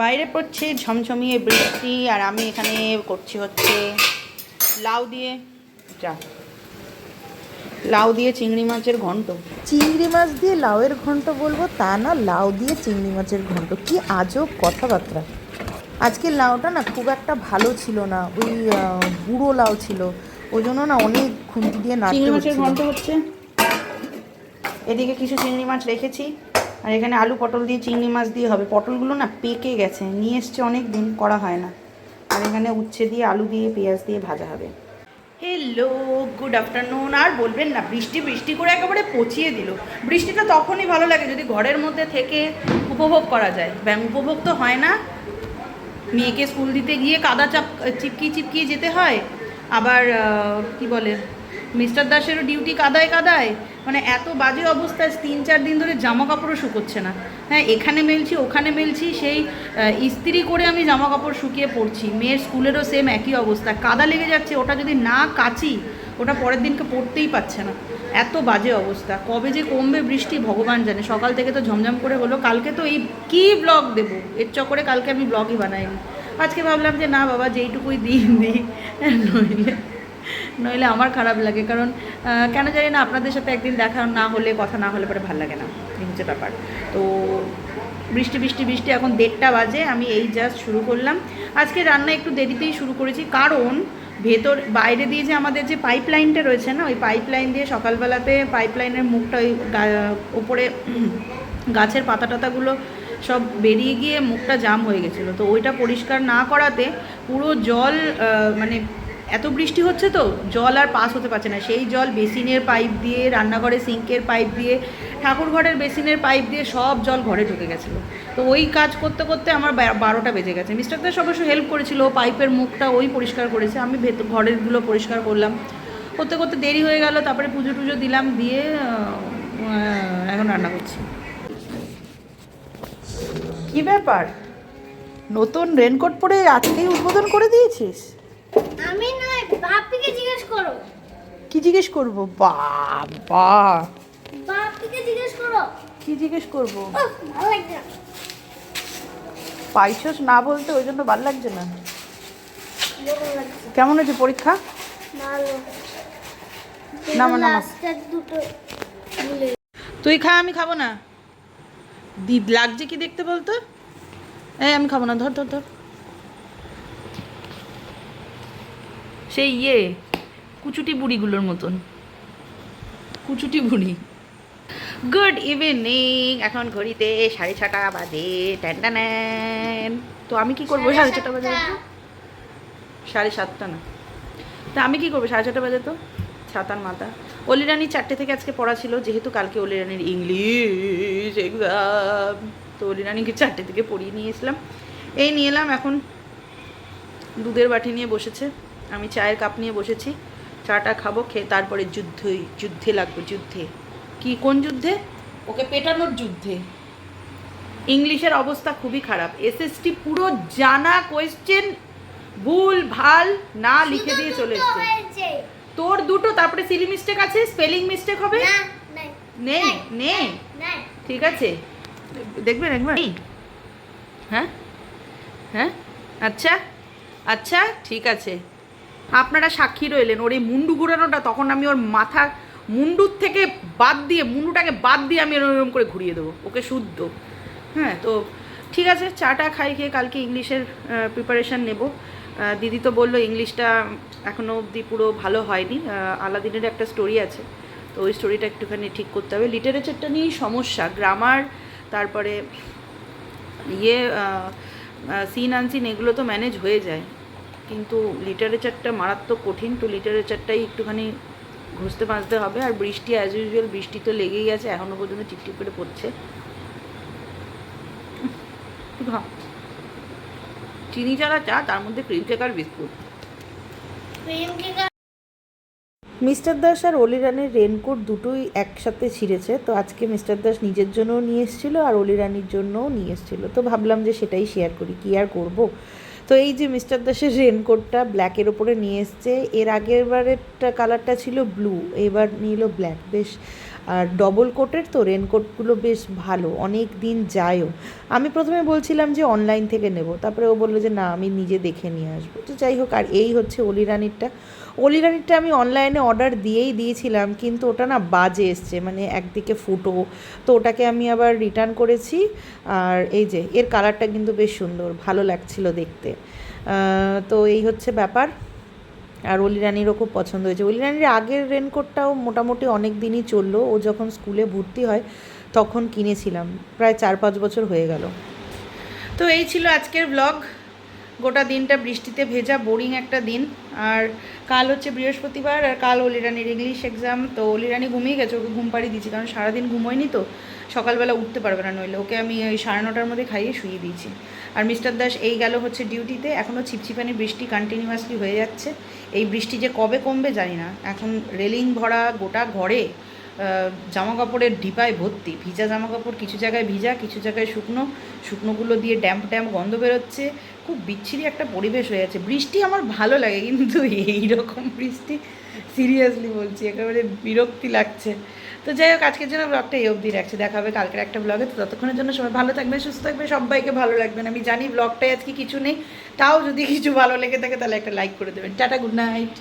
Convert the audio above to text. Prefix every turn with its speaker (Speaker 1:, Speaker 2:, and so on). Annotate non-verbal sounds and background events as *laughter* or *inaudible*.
Speaker 1: বাইরে পড়ছে ঝমঝমিয়ে বৃষ্টি আর আমি এখানে করছি হচ্ছে লাউ দিয়ে যা। লাউ দিয়ে চিংড়ি মাছের ঘন্ট।
Speaker 2: চিংড়ি মাছ দিয়ে লাউয়ের ঘন্ট বলব তা না লাউ দিয়ে চিংড়ি মাছের ঘন্ট। কি আজব কথাবার্তা। আজকে লাউটা না খুব একটা ভালো ছিল না ওই বুড়ো লাউ ছিল। ওই জন্য না অনেক খুন্তি দিয়ে নাড়তে
Speaker 1: চিংড়ি মাছের। ঘন্ট হচ্ছে। এদিকে কিছু চিংড়ি মাছ রেখেছি। আর এখানে আলু, পটল দিয়ে, চিংড়ি মাছ দিয়ে হবে। পটলগুলো না পেকে গেছে, নিয়ে এসছে অনেক দিন করা হয় না। আর এখানে উচ্ছে দিয়ে, আলু দিয়ে, পেঁয়াজ দিয়ে ভাজা হবে। হ্যালো গুড আফটারনুন আর বলবেন না, বৃষ্টি বৃষ্টি করে একেবারে পচিয়ে দিল। বৃষ্টিটা তখনই ভালো লাগে যদি ঘরের মধ্যে থেকে উপভোগ করা যায়। ব্যাং, উপভোগ তো হয় না। মেয়েকে স্কুল দিতে গিয়ে কাদা চাপ চিপকি চিপকিয়ে যেতে হয়। আবার কি বলে? মিস্টার দাসেরও ডিউটি কাদায় কাদায়। মানে এত বাজে অবস্থায় তিন চার দিন ধরে জামা কাপড়ও শুকোচ্ছে না। হ্যাঁ এখানে মেলছি, ওখানে মেলছি, সেই ইস্ত্রি করে আমি জামা কাপড় শুকিয়ে পড়ছি। মেয়ের স্কুলেরও সেম একই অবস্থা। কাদা লেগে যাচ্ছে, ওটা যদি না কাচি, ওটা পরের দিনকে পড়তেই পাচ্ছে না। এত বাজে অবস্থা। কবে যে কমবে বৃষ্টি, ভগবান জানে। সকাল থেকে তো ঝমঝম করে হলো। কালকে তো এই কী ব্লগ দেবো? এর চক্করে কালকে আমি ব্লগই বানাইনি। আজকে ভাবলাম যে, না বাবা, যেইটুকুই দিই দিই। নইলে নইলে আমার খারাপ লাগে। কারণ কেন জানি না আপনাদের সাথে একদিন দেখা না হলে, কথা না হলে পরে ভালো লাগে না। এই হচ্ছে ব্যাপার। তো বৃষ্টি বৃষ্টি বৃষ্টি, এখন দেড়টা বাজে। আমি এই জাস্ট শুরু করলাম। আজকে রান্না একটু দেরিতেই শুরু করেছি। কারণ, ভেতর, বাইরে দিয়ে যে আমাদের যে পাইপ লাইনটা রয়েছে না, ওই পাইপ লাইন দিয়ে সকালবেলাতে পাইপ লাইনের মুখটা ওই ওপরে *clears throat* গাছের পাতা টাতাগুলো সব বেরিয়ে গিয়ে মুখটা জাম হয়ে গেছিল। তো ওইটা পরিষ্কার না করাতে পুরো জল মানে এত বৃষ্টি হচ্ছে তো, জল আর পাস হতে পারছে না। সেই জল বেসিনের পাইপ দিয়ে, রান্নাঘরে সিঙ্কের পাইপ দিয়ে ঠাকুর ঘরের বেসিনের পাইপ দিয়ে সব জল ঘরে ঢুকে গেছিল। তো ওই কাজ করতে করতে আমার বারোটা বেজে গেছে। মিস্টার দাস অবশ্য হেল্প করেছিল পাইপের মুখটা ওই পরিষ্কার করেছে। আমি ভেতর ঘরেরগুলো পরিষ্কার করলাম। করতে করতে দেরি হয়ে গেল, তারপরে পুজো টুজো দিলাম, দিয়ে এখন রান্না করছি। কি ব্যাপার? নতুন রেনকোট পরে আজকেই উদ্বোধন করে দিয়েছিস?
Speaker 3: আমি নয় বাপিকে জিজ্ঞেস করো।
Speaker 1: কি জিজ্ঞেস করব? বাবা।
Speaker 3: বাপিকে জিজ্ঞেস করো।
Speaker 1: কি জিজ্ঞেস করব?
Speaker 3: ভালো লাগছে না।
Speaker 1: পাইছস না বলতে ওই জন্য ভালো লাগছে না। কেমন হয়েছে পরীক্ষা?
Speaker 3: দুটো ভুলে
Speaker 1: তুই খা আমি খাব না। দিদ লাগছে কি দেখতে বলতো? এই আমি খাব না ধর ধর ধর। সেই ইয়ে কুচুটি বুড়িগুলোর মতন। কুচুটি বুড়ি। গুড ইভিনিং এখন ঘড়িতে সাড়ে ছটা বাজে। ট্যান তো আমি কি করব? সাড়ে ছটা বাজে সাড়ে সাতটা না। তা আমি কি করব? সাড়ে ছটা বাজে তো। ছাতার মাথা। অলি রানির চারটে থেকে আজকে পড়া ছিল, যেহেতু কালকে অলি রানির ইংলিশ এক্সাম তো অলি রানিকে চারটে থেকে পড়িয়ে নিয়ে এসলাম। এই নিয়ে এলাম এখন। দুধের বাটি নিয়ে বসেছে। আমি চায়ের কাপ নিয়ে বসেছি চাটা খাব খেয়ে তারপরে যুদ্ধই যুদ্ধে লাগবে যুদ্ধে। কি কোন যুদ্ধে? ওকে পেটানোর যুদ্ধে। ইংলিশের অবস্থা খুবই খারাপ। এসএসটি পুরো জানা কোয়েশ্চেন ভুল ভালো না লিখে দিয়ে চলে এসছে। তোর দুটো তারপরে সিলি মিস্টেক আছে স্পেলিং মিস্টেক হবে?
Speaker 3: নেই।
Speaker 1: নেই ঠিক আছে। দেখবেন একবার। হ্যাঁ? হ্যাঁ? আচ্ছা আচ্ছা ঠিক আছে। আপনারা সাক্ষী রইলেন, ওর এই মুন্ডু ঘুরানোটা তখন আমি ওর মাথা মুন্ডুর থেকে বাদ দিয়ে, মুন্ডুটাকে বাদ দিয়ে আমি এরকম করে ঘুরিয়ে দেবো, ওকে শুদ্ধ। হ্যাঁ তো ঠিক আছে, চাটা খাই খেয়ে কালকে ইংলিশের প্রিপারেশান নেব। দিদি তো বলল ইংলিশটা এখনও অবধি পুরো ভালো হয়নি আলাদিনের একটা স্টোরি আছে, তো ওই স্টোরিটা একটুখানি ঠিক করতে হবে। লিটারেচারটা নিয়েই সমস্যা গ্রামার তারপরে ইয়ে সিন আনসিন এগুলো তো ম্যানেজ হয়ে যায়। কিন্তু লিটারেচারটা মারাত্মক কঠিন তো লিটারেচারটাই একটুখানি ঘুষতে বাঁচতে হবে। আর বৃষ্টি অ্যাজ ইউজুয়াল বৃষ্টি তো লেগেই আছে এখনও পর্যন্ত টিপটিপ করে পড়ছে। চিনি ছাড়া চা তার মধ্যে ক্রিম কেক আর বিস্কুট।
Speaker 2: মিস্টার দাস আর অলিরানির রেনকোট দুটোই একসাথে ছিঁড়েছে তো আজকে মিস্টার দাস নিজের জন্যও নিয়ে এসেছিল আর অলিরানির জন্যও নিয়ে এসেছিল। তো ভাবলাম যে সেটাই শেয়ার করি কি আর করব? তো এই যে মিস্টার দাসের রেনকোটটা ব্ল্যাকের ওপরে নিয়ে এসছে, এর আগের বারেরটা কালারটা ছিল ব্লু এবার নিল ব্ল্যাক বেশ, আর ডবল কোটের তো রেনকোটগুলো বেশ ভালো, অনেক দিন যায়ও। আমি প্রথমে বলছিলাম যে অনলাইন থেকে নেব, তারপরে ও বলল যে না, আমি নিজে দেখে নিয়ে আসব। তো যাই হোক, আর এই হচ্ছে অলিরানিরটা অলিরানিরটা আমি অনলাইনে অর্ডার দিয়েই দিয়েছিলাম, কিন্তু ওটা না বাজে এসছে মানে একদিকে ফুটো। তো ওটাকে আমি আবার রিটার্ন করেছি, আর এই যে, এর কালারটা কিন্তু বেশ সুন্দর, ভালো লাগছিল দেখতে। তো এই হচ্ছে ব্যাপার। আর অলিরানিরও খুব পছন্দ হয়েছে। অলিরানির আগের রেনকোটটাও মোটামুটি অনেক দিনই চলল। ও যখন স্কুলে ভর্তি হয়, তখন কিনেছিলাম। প্রায় চার পাঁচ বছর হয়ে গেল।
Speaker 1: তো এই ছিল আজকের ব্লগ গোটা দিনটা বৃষ্টিতে ভেজা বোরিং একটা দিন। আর কাল হচ্ছে বৃহস্পতিবার আর কাল অলিরানির ইংলিশ এক্সাম তো অলিরানি ঘুমিয়ে গেছে, ওকে ঘুম পাড়িয়ে দিয়েছি, কারণ সারাদিন ঘুমোয়নি তো। সকালবেলা উঠতে পারবে না, নইলে ওকে আমি ওই সাড়ে নটার মধ্যে খাইয়ে শুয়ে দিয়েছি। আর মিস্টার দাস, এই গেল হচ্ছে ডিউটিতে এখনও ছিপছিপানি বৃষ্টি কন্টিনিউয়াসলি হয়ে যাচ্ছে। এই বৃষ্টি যে কবে কমবে জানি না। এখন রেলিং ভরা গোটা ঘরে জামা কাপড়ের ডিপায় ভর্তি। ভিজা জামা কাপড় কিছু জায়গায় ভিজা, কিছু জায়গায় শুকনো। শুকনোগুলো দিয়ে ড্যাম্প ড্যাম্প গন্ধ বেরোচ্ছে। খুব বিচ্ছিরি একটা পরিবেশ হয়ে যাচ্ছে বৃষ্টি আমার ভালো লাগে, কিন্তু এই রকম বৃষ্টি সিরিয়াসলি বলছি, একেবারে বিরক্তি লাগছে। তো যাই হোক, আজকের জন্য ব্লগটা এই অবধি রাখছে। দেখা হবে কালকের একটা ব্লগে তো ততক্ষণের জন্য সবাই ভালো থাকবে সুস্থ থাকবে সবাইকে ভালো লাগবেন আমি জানি ব্লগটায় আজকে কিছু নেই, তাও যদি কিছু ভালো লেগে থাকে, তাহলে একটা লাইক করে দেবেন। Tata good night